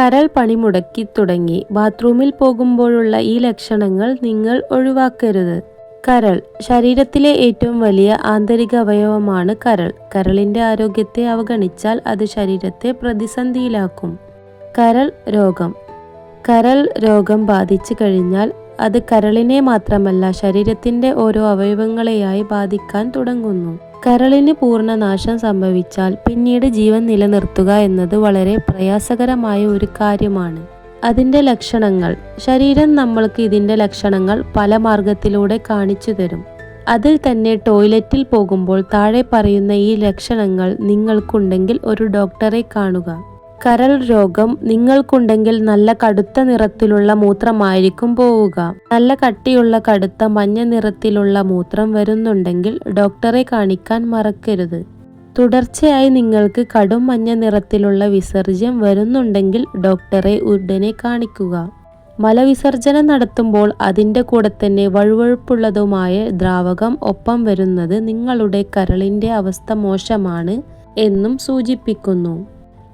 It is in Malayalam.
കരൾ പണിമുടക്കി തുടങ്ങി. ബാത്റൂമിൽ പോകുമ്പോഴുള്ള ഈ ലക്ഷണങ്ങൾ നിങ്ങൾ ഒഴിവാക്കരുത്. കരൾ ശരീരത്തിലെ ഏറ്റവും വലിയ ആന്തരിക അവയവമാണ് കരൾ. കരളിന്റെ ആരോഗ്യത്തെ അവഗണിച്ചാൽ അത് ശരീരത്തെ പ്രതിസന്ധിയിലാക്കും. കരൾ രോഗം. കരൾ രോഗം ബാധിച്ചു കഴിഞ്ഞാൽ അത് കരളിനെ മാത്രമല്ല ശരീരത്തിന്റെ ഓരോ അവയവങ്ങളെയായി ബാധിക്കാൻ തുടങ്ങുന്നു. കരളിന് പൂർണനാശം സംഭവിച്ചാൽ പിന്നീട് ജീവൻ നിലനിർത്തുക എന്നത് വളരെ പ്രയാസകരമായ ഒരു കാര്യമാണ്. അതിന്റെ ലക്ഷണങ്ങൾ. ശരീരം നമ്മൾക്ക് ഇതിന്റെ ലക്ഷണങ്ങൾ പല മാർഗത്തിലൂടെ കാണിച്ചു തരും. അതിൽ തന്നെ ടോയ്ലറ്റിൽ പോകുമ്പോൾ താഴെ പറയുന്ന ഈ ലക്ഷണങ്ങൾ നിങ്ങൾക്കുണ്ടെങ്കിൽ ഒരു ഡോക്ടറെ കാണുക. കരൾ രോഗം നിങ്ങൾക്കുണ്ടെങ്കിൽ നല്ല കടുത്ത നിറത്തിലുള്ള മൂത്രമായിരിക്കും പോവുക. നല്ല കട്ടിയുള്ള കടുത്ത മഞ്ഞ നിറത്തിലുള്ള മൂത്രം വരുന്നുണ്ടെങ്കിൽ ഡോക്ടറെ കാണിക്കാൻ മറക്കരുത്. തുടർച്ചയായി നിങ്ങൾക്ക് കടും മഞ്ഞ നിറത്തിലുള്ള വിസർജ്യം വരുന്നുണ്ടെങ്കിൽ ഡോക്ടറെ ഉടനെ കാണിക്കുക. മലവിസർജനം നടത്തുമ്പോൾ അതിന്റെ കൂടെ തന്നെ വഴുവഴുപ്പുള്ളതുമായ ദ്രാവകം ഒപ്പം വരുന്നത് നിങ്ങളുടെ കരളിന്റെ അവസ്ഥ മോശമാണ് എന്നും സൂചിപ്പിക്കുന്നു.